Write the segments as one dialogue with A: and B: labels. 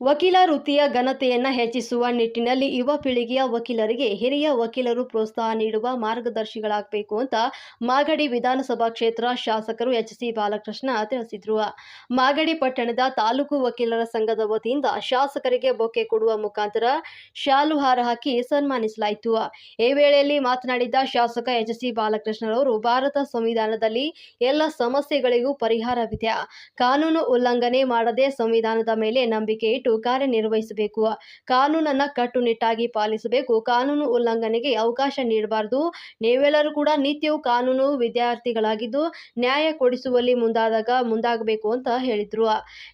A: ವಕೀಲ ವೃತ್ತಿಯ ಘನತೆಯನ್ನ ಹೆಚ್ಚಿಸುವ ನಿಟ್ಟಿನಲ್ಲಿ ಯುವ ಪೀಳಿಗೆಯ ವಕೀಲರಿಗೆ ಹಿರಿಯ ವಕೀಲರು ಪ್ರೋತ್ಸಾಹ ನೀಡುವ ಮಾರ್ಗದರ್ಶಿಗಳಾಗಬೇಕು ಅಂತ ಮಾಗಡಿ ವಿಧಾನಸಭಾ ಕ್ಷೇತ್ರ ಶಾಸಕರು ಎಚ್ ಸಿ ಬಾಲಕೃಷ್ಣ ತಿಳಿಸಿದ್ರು. ಮಾಗಡಿ ಪಟ್ಟಣದ ತಾಲೂಕು ವಕೀಲರ ಸಂಘದ ವತಿಯಿಂದ ಶಾಸಕರಿಗೆ ಬೊಕ್ಕೆ ಕೊಡುವ ಮುಖಾಂತರ ಶಾಲು ಹಾರ ಹಾಕಿ ಸನ್ಮಾನಿಸಲಾಯಿತು. ಈ ವೇಳೆಯಲ್ಲಿ ಮಾತನಾಡಿದ ಶಾಸಕ ಎಚ್ ಸಿ ಬಾಲಕೃಷ್ಣರವರು, ಭಾರತ ಸಂವಿಧಾನದಲ್ಲಿ ಎಲ್ಲ ಸಮಸ್ಯೆಗಳಿಗೂ ಪರಿಹಾರವಿದೆ. ಕಾನೂನು ಉಲ್ಲಂಘನೆ ಮಾಡದೆ ಸಂವಿಧಾನದ ಮೇಲೆ ನಂಬಿಕೆ ಇಟ್ಟು ಕಾರ್ಯನಿರ್ವಹಿಸಬೇಕು. ಕಾನೂನನ್ನ ಕಟ್ಟುನಿಟ್ಟಾಗಿ ಪಾಲಿಸಬೇಕು. ಕಾನೂನು ಉಲ್ಲಂಘನೆಗೆ ಅವಕಾಶ ನೀಡಬಾರದು. ನೀವೆಲ್ಲರೂ ಕೂಡ ನಿತ್ಯವೂ ಕಾನೂನು ವಿದ್ಯಾರ್ಥಿಗಳಾಗಿದ್ದು ನ್ಯಾಯ ಕೊಡಿಸುವಲ್ಲಿ ಮುಂದಾದಾಗ ಮುಂದಾಗಬೇಕು ಅಂತ ಹೇಳಿದ್ರು.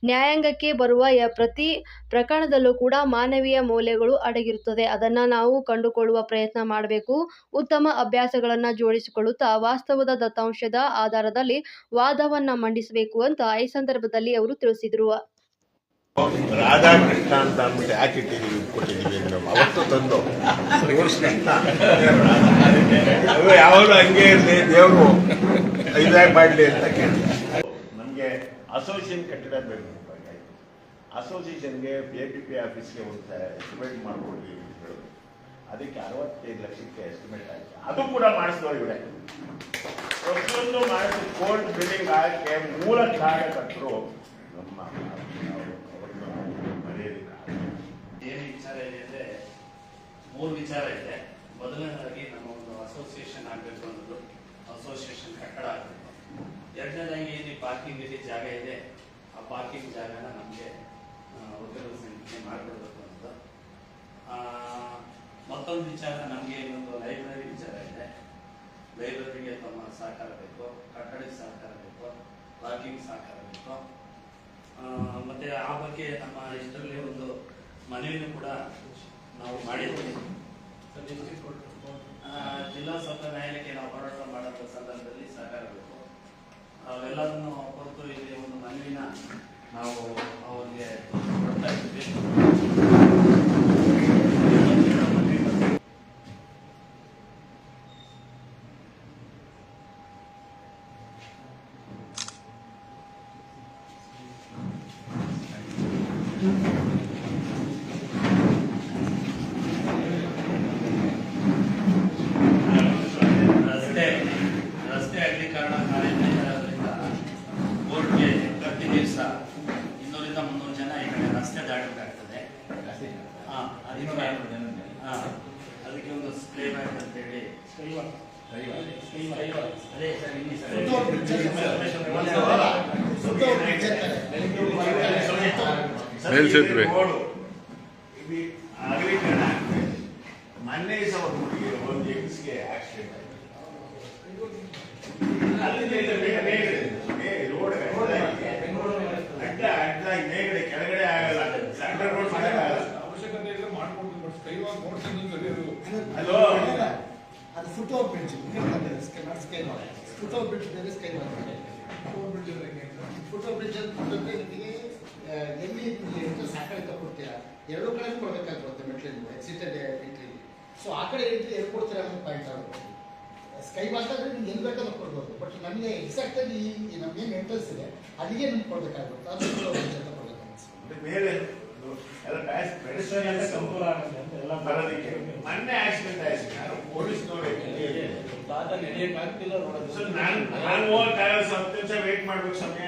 A: ನ್ಯಾಯಾಂಗಕ್ಕೆ ಬರುವ ಪ್ರತಿ ಪ್ರಕರಣದಲ್ಲೂ ಕೂಡ ಮಾನವೀಯ ಮೌಲ್ಯಗಳು ಅಡಗಿರುತ್ತದೆ. ಅದನ್ನ ನಾವು ಕಂಡುಕೊಳ್ಳುವ ಪ್ರಯತ್ನ ಮಾಡಬೇಕು. ಉತ್ತಮ ಅಭ್ಯಾಸಗಳನ್ನ ಜೋಡಿಸಿಕೊಳ್ಳುತ್ತಾ ವಾಸ್ತವದ ದತ್ತಾಂಶದ ಆಧಾರದಲ್ಲಿ ವಾದವನ್ನ ಮಂಡಿಸಬೇಕು ಅಂತ ಈ ಸಂದರ್ಭದಲ್ಲಿ ಅವರು ತಿಳಿಸಿದರು.
B: ರಾಧಾಕೃಷ್ಣ ಅಂತ ಅಂದ್ಬಿಟ್ಟು ಯಾಕೆ ಇಟ್ಟಿದ್ದೀವಿ ಕೊಟ್ಟಿದ್ದೀವಿ ಅವತ್ತು ತಂದು. ಅದು ಯಾವಾಗಲೂ ಹಂಗೆ ಇರಲಿ, ದೇವರು ಇದಾಗಿ ಮಾಡಲಿ ಅಂತ ಕೇಳಿ ನಮಗೆ ಅಸೋಸಿಯೇಷನ್ ಕಟ್ಟಡ ಬೇಕು ಅಸೋಸಿಯೇಷನ್ಗೆ ಎ ಪಿ ಪಿ ಆಫೀಸ್ಗೆ ಒಂದು ಎಸ್ಟಿಮೇಟ್ ಮಾಡ್ಕೊಡ್ಲಿ ಅದಕ್ಕೆ ಅರವತ್ತೈದು ಲಕ್ಷಕ್ಕೆ ಎಸ್ಟಿಮೇಟ್ ಆಯ್ತು. ಅದು ಕೂಡ ಮಾಡಿಸಿದವರು ಇವರೇ. ಪ್ರತಿಯೊಂದು ಮಾಡಿಸಿ ಕೋರ್ಟ್ ಬಿಲ್ಡಿಂಗ್ ಆಗಕ್ಕೆ ಮೂಲ ಕಾರಣಕರ್ತರು ನಮ್ಮ ಅವ್ರನ್ನ ಮರೆಯೋದಿಲ್ಲ
C: ಏನು ವಿಚಾರ ಇದೆ ಅಂದ್ರೆ ಮೂರು ವಿಚಾರ ಇದೆ. ಮೊದಲನೇದಾಗಿ ನಮ್ಮ ಒಂದು ಅಸೋಸಿಯೇಷನ್ ಆಗಬೇಕು ಅನ್ನೋದು ಅಸೋಸಿಯೇಷನ್ ಕಟ್ಟಡ ಆಗಬೇಕು. ಎರಡನೇದಾಗಿ ಏನು ಪಾರ್ಕಿಂಗ್ ಇಲ್ಲಿ ಜಾಗ ಇದೆ. ಆ ಪಾರ್ಕಿಂಗ್ ಜಾಗನ ನಮಗೆ ಹೋಟೆಲ್ ಸಂಖ್ಯೆ ಮಾಡಿಕೊಡ್ಬೇಕು ಅನ್ನೋದು. ಮತ್ತೊಂದು ವಿಚಾರ, ನಮಗೆ ಇನ್ನೊಂದು ಲೈಬ್ರರಿ ವಿಚಾರ ಇದೆ. ಲೈಬ್ರರಿಗೆ ತಮ್ಮ ಸಹಕಾರ ಬೇಕು, ಕಟ್ಟಡಕ್ಕೆ ಸಹಕಾರ ಬೇಕು ಪಾರ್ಕಿಂಗ್ ಸಹಕಾರ ಬೇಕು. ಮತ್ತೆ ಆ ಬಗ್ಗೆ ನಮ್ಮ ಇದರಲ್ಲಿ ಒಂದು ಮನವಿನೂ ಕೂಡ ನಾವು ಮಾಡಿದ್ದೀವಿ. ಜಿಲ್ಲಾ ಸತ್ರ ನ್ಯಾಯಾಲಯಕ್ಕೆ ನಾವು ಹೋರಾಟ ಮಾಡೋ ಸಂದರ್ಭದಲ್ಲಿ ಸಹಕಾರ ಬೇಕು. ಅವೆಲ್ಲರನ್ನು ಹೊರತು ಇಲ್ಲಿ ಒಂದು ಮನವಿನ ನಾವು ಅವರಿಗೆ ಕೊಡ್ತಾ ಇದ್ವಿ ರಸ್ತೆ ರಸ್ತೆ ಅಗಲೀಕರಣ ಕಾರ್ಯ ನಡೀತಾ ಇರೋದ್ರಿಂದ ಬೋರ್ಡ್ಗೆ ಪ್ರತಿ ದಿವಸ ಇನ್ನೂರಿಂದ ಮುನ್ನೂರು ಜನ ಈ ಕಡೆ ರಸ್ತೆ ದಾಟಬೇಕಾಗ್ತದೆ ಹಾ, ಅದಕ್ಕೆ ಹಾ, ಅದಕ್ಕೆ ಒಂದು ಸ್ಪ್ರೇ ಬ್ಯಾಗ್ ಅಂತೇಳಿ ಅದೇ ಸರ್ ಇಲ್ಲಿ ಸರ್
D: ಮೇಲ್ಸೇತುವೆ.
B: ಅಗಲೀಕರಣ. ಮೊನ್ನೆ ಸಹ ಒಂದು ಹುಡುಗಿ ಒಂದು ಹೆಂಗಸ್ಗೆ ಆಕ್ಸಿಡೆಂಟ್ ಅಡ್ಡ. ಅಡ್ಡ ಮೇಲ್ಗಡೆ ಕೆಳಗಡೆ ಆಗಲ್ಲ ಸೆಂಟ್ರಲ್ ರೋಡ್ ಮಾಡಕ್ಕಾಗಲ್ಲ
E: ಅವಶ್ಯಕತೆ ಇದ್ರೆ ಮಾಡ್ಕೊಂಡು ಬಟ್ ಕೈವಾಗ ನೋಡ್ತೀನಿ
B: ಹಲೋ
F: ಅದು foot over bridge sky foot over bridge ಬೇರೆ ಸ್ಕೈ
E: ಬ್ರಿಡ್ಜ್ ಹೆಂಗೆ
F: ಫುಟ್ ಓವರ್ ಬ್ರಿಡ್ಜ್ ಅಂತಂದ್ರೆ ನಿಮಗೆ ಎಲ್ಲಿ ಎಂಟ್ರೆನ್ಸ್ ಸಾಕಡೆ ಕಡೆ ತಗೊಡ್ತೀರಾ ಎರಡು ಕಡೆ ಕೊಡಬೇಕಾಗುತ್ತೆ ಮೆಟ್ಲಿಂದ ಎಕ್ಸಿಟೆಡ್ ಎಂಟ್ರಿ ಸೊ ಆ ಕಡೆ ಎಂಟ್ರಿ ಎಲ್ಲಿ ಕೊಡ್ತೀರಾ ಅನ್ನೋ ಪಾಯಿಂಟ್ ಆಗುತ್ತೆ. ಸ್ಕೈ ವಾಕ್ ನಿಮ್ಗೆ ಎಲ್ಲಿ ಬೇಕಾದ್ರೂ ಕೊಡ್ಬೋದು. ಬಟ್ ನಮಗೆ ಎಕ್ಸಾಕ್ಟ್ ಆಗಿ ನಮ್ಗೇನು ಎಂಟ್ರೆನ್ಸ್ ಇದೆ, ಅಲ್ಲಿಗೆ ನಿಮ್ಗೆ ಕೊಡ್ಬೇಕಾಗುತ್ತೆ. ಅದು ಫುಟ್ ಓವರ್ ಬ್ರಿಡ್ಜ್ ಅಂತ ಕೊಡಬೇಕಾಗುತ್ತೆ.
B: ಬೇರೆ ಅಂತ ಎಲ್ಲ ಬರೋದಕ್ಕೆ. ಮೊನ್ನೆ ಆಕ್ಸಿಡೆಂಟ್ ಆಯ್ತು. ಯಾರು ಪೊಲೀಸ್ನವ್ರು ಸರ್ ನಾನು ಹೋಗಕ್ಕಾಗಲ್ಲ ಹತ್ತು ನಿಮಿಷ ವೇಟ್ ಮಾಡ್ಬೇಕು ಸಮಯ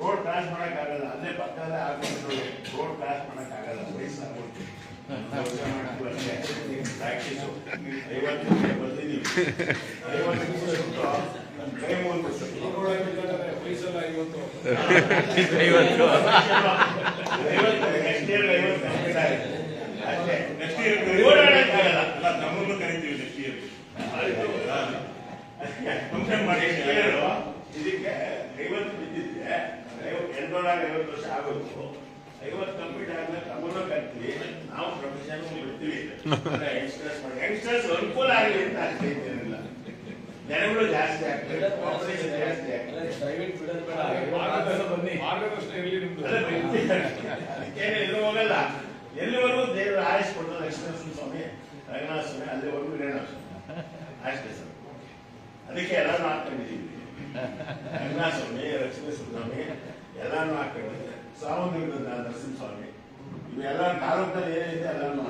B: ರೋಡ್ ಕ್ರಾಸ್ ಮಾಡಕ್ಕಾಗಲ್ಲ. ಅಲ್ಲೇ ಪಕ್ಕದಲ್ಲೇ ಆಗ್ಬಿಟ್ಟು ರೋಡ್ ಕ್ರಾಸ್ ಮಾಡಕ್ಕಾಗಲ್ಲ. ವಯಸ್ಸಾಗ್ಬಿಟ್ಟು ಪ್ರಾಕ್ಟೀಸು ಐವತ್ತು ನಿಮಿಷ ಬಂದಿದ್ದೀವಿ. ಐವತ್ತು ನಿಮಿಷ
E: ಇವತ್ತು
B: ಐವತ್ತು. ನೆಕ್ಸ್ಟ್ ಇಯರ್ ಐವತ್ತು ಕಂಪ್ಲೀಟ್ ಆಗಿದೆ ಅಷ್ಟೇ. ನೆಕ್ಸ್ಟ್ ಇಯರ್ ಓಡಾಡಕ್ಕಾಗಲ್ಲ ಅಲ್ಲ ನಮ್ಮನ್ನು ಕರಿತೀವಿ ನೆಕ್ಸ್ಟ್ ಇಯರ್ ಫಂಕ್ಷನ್ ಮಾಡಿ. ಇದಕ್ಕೆ ಐವತ್ತು ಬಿದ್ದಿದ್ರೆ ಐವತ್ತು ವರ್ಷ ಆಗೋದು ಐವತ್ತು ಕಂಪ್ಲೀಟ್ ಆದ್ಮೇಲೆ ಕರಿತೀವಿ. ನಾವು ಪ್ರೊಫೆಷನ್ ಬಿಡ್ತೀವಿ. ಯಂಗ್ಸ್ಟರ್ಸ್ ಯಂಗ್ಸ್ಟರ್ಸ್ ಅನುಕೂಲ ಆಗಲಿ ಅಂತ ಅಷ್ಟೇ ಇದ್ದೇನಿಲ್ಲ ಜನಗಳು ಜಾಸ್ತಿ ಆಗ್ತದೆ. ಜಾಸ್ತಿ ಹೋಗಲ್ಲ. ಎಲ್ಲಿವರೆಗೂ ದೇವರು ಆರಿಸ್ಕೊಟ್ಟು ಲಕ್ಷ್ಮೀ ಸ್ವಾಮಿ ರಂಗನಾಥ ಸ್ವಾಮಿ ಅಲ್ಲಿವರೆಗೂ ಇರೋಣ ಅಷ್ಟೇ ಸರ್. ಅದಕ್ಕೆ ಎಲ್ಲ ಹಾಕೊಂಡಿದ್ದೀವಿ ರಂಗನಾಥ ಸ್ವಾಮಿ ಲಕ್ಷ್ಮೀ ಸ್ವಾಮಿ ಎಲ್ಲಾನು ಹಾಕೊಂಡಿದ್ದೀವಿ ಸ್ವಾಮಿ ನರಸಿಂಹ ಸ್ವಾಮಿ ಇವೆಲ್ಲ ತಾಲೂಕಲ್ಲಿ ಏನಿದೆ ಎಲ್ಲಾನು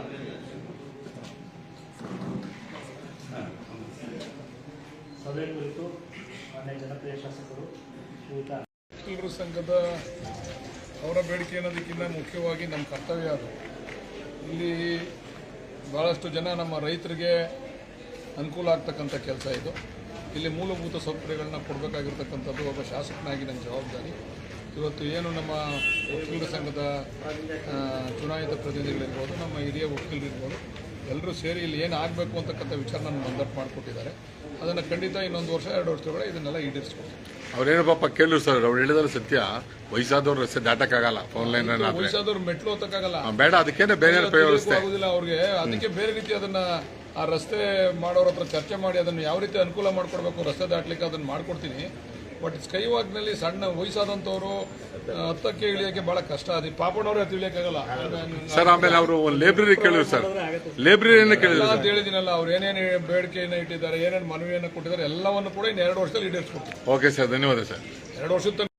D: ಶಾಸಕರು
E: ಸಂಘದ ಅವರ ಬೇಡಿಕೆ ಅನ್ನೋದಕ್ಕಿಂತ ಮುಖ್ಯವಾಗಿ ನಮ್ಮ ಕರ್ತವ್ಯ ಅದು. ಇಲ್ಲಿ ಭಾಳಷ್ಟು ಜನ ನಮ್ಮ ರೈತರಿಗೆ ಅನುಕೂಲ ಆಗ್ತಕ್ಕಂಥ ಕೆಲಸ ಇದು. ಇಲ್ಲಿ ಮೂಲಭೂತ ಸೌಕರ್ಯಗಳನ್ನ ಕೊಡಬೇಕಾಗಿರ್ತಕ್ಕಂಥದ್ದು ಒಬ್ಬ ಶಾಸಕನಾಗಿ ನನ್ನ ಜವಾಬ್ದಾರಿ. ಇವತ್ತು ಏನು ನಮ್ಮ ವಕೀಲರ ಸಂಘದ ಚುನಾಯಿತ ಪ್ರತಿನಿಧಿಗಳಿರ್ಬೋದು, ನಮ್ಮ ಹಿರಿಯ ವಕೀಲರಿರ್ಬೋದು ಎಲ್ಲರೂ ಸೇರಿ ಇಲ್ಲಿ ಏನು ಆಗಬೇಕು ಅಂತಕ್ಕಂಥ ವಿಚಾರ ನನ್ನ ಮಾಡಿಕೊಟ್ಟಿದ್ದಾರೆ. ಅದನ್ನು ಖಂಡಿತ ಇನ್ನೊಂದು ವರ್ಷ ಎರಡು ವರ್ಷದೊಳಗಡೆ ಇದನ್ನೆಲ್ಲ ಈಡೇರಿಸ್ಕೊಡ್ತೀವಿ.
G: ಅವ್ರೇನು ಪಾಪ ಕೇಳಿದ್ರು ಸರ್ ಅವ್ರು ಹೇಳಿದ್ರೆ ಸತ್ಯ ವಯಸ್ಸಾದವ್ರ ರಸ್ತೆ ದಾಟಕ್ಕಾಗಲ್ಲ ಆನ್ಲೈನ್ ಲೈನ್
E: ವಯಸ್ಸಾದವ್ರು ಮೆಟ್ಲು
G: ಹೋಗಕ್ಕಾಗಲ್ಲ ಬೇಡ ಅದಕ್ಕೇನೆ ಬೇರೆ ವ್ಯವಸ್ಥೆ
E: ತಿಳಿಯೋಕ್ಕೂ ಆಗುದಿಲ್ಲ ಅವ್ರಿಗೆ. ಅದಕ್ಕೆ ಬೇರೆ ರೀತಿ ಅದನ್ನ ಆ ರಸ್ತೆ ಮಾಡೋರ ಹತ್ರ ಚರ್ಚೆ ಮಾಡಿ ಅದನ್ನು ಯಾವ ರೀತಿ ಅನುಕೂಲ ಮಾಡ್ಕೊಡ್ಬೇಕು ರಸ್ತೆ ದಾಟ್ಲಿಕ್ಕೆ ಅದನ್ನ ಮಾಡ್ಕೊಡ್ತೀನಿ. ಬಟ್ ಸ್ಕೈ ವಾಕ್ನಲ್ಲಿ ಸಣ್ಣ ವಯಸ್ಸಾದಂಥವ್ರು ಹತ್ತಕ್ಕೆ ಇಳಿಯೋಕೆ ಬಹಳ ಕಷ್ಟ. ಅದು ಪಾಪಣ್ಣವ್ರೆ ಇಳಿಯಕ್ಕಾಗಲ್ಲ.
G: ಸರ್ ಆಮೇಲೆ ಅವರು ಒಂದು ಲೈಬ್ರರಿ ಕೇಳಿದ್ರು ಸರ್ ಲೈಬ್ರರಿಯನ್ನು ಕೇಳಿದ್ರು
E: ಅಂತ ಹೇಳಿದಿನಲ್ಲ ಅವ್ರು ಏನೇನು ಬೇಡಿಕೆಯನ್ನು ಇಟ್ಟಿದ್ದಾರೆ ಏನೇನು ಮನವಿಯನ್ನು ಕೊಟ್ಟಿದ್ದಾರೆ ಎಲ್ಲವನ್ನು ಕೂಡ ಇನ್ನು ಎರಡು ವರ್ಷದಲ್ಲಿ ಈಡೇರಿಸ್ಕೊಡ್ತೀವಿ
G: ಓಕೆ ಸರ್ ಧನ್ಯವಾದ ಸರ್
E: ಎರಡು ವರ್ಷದ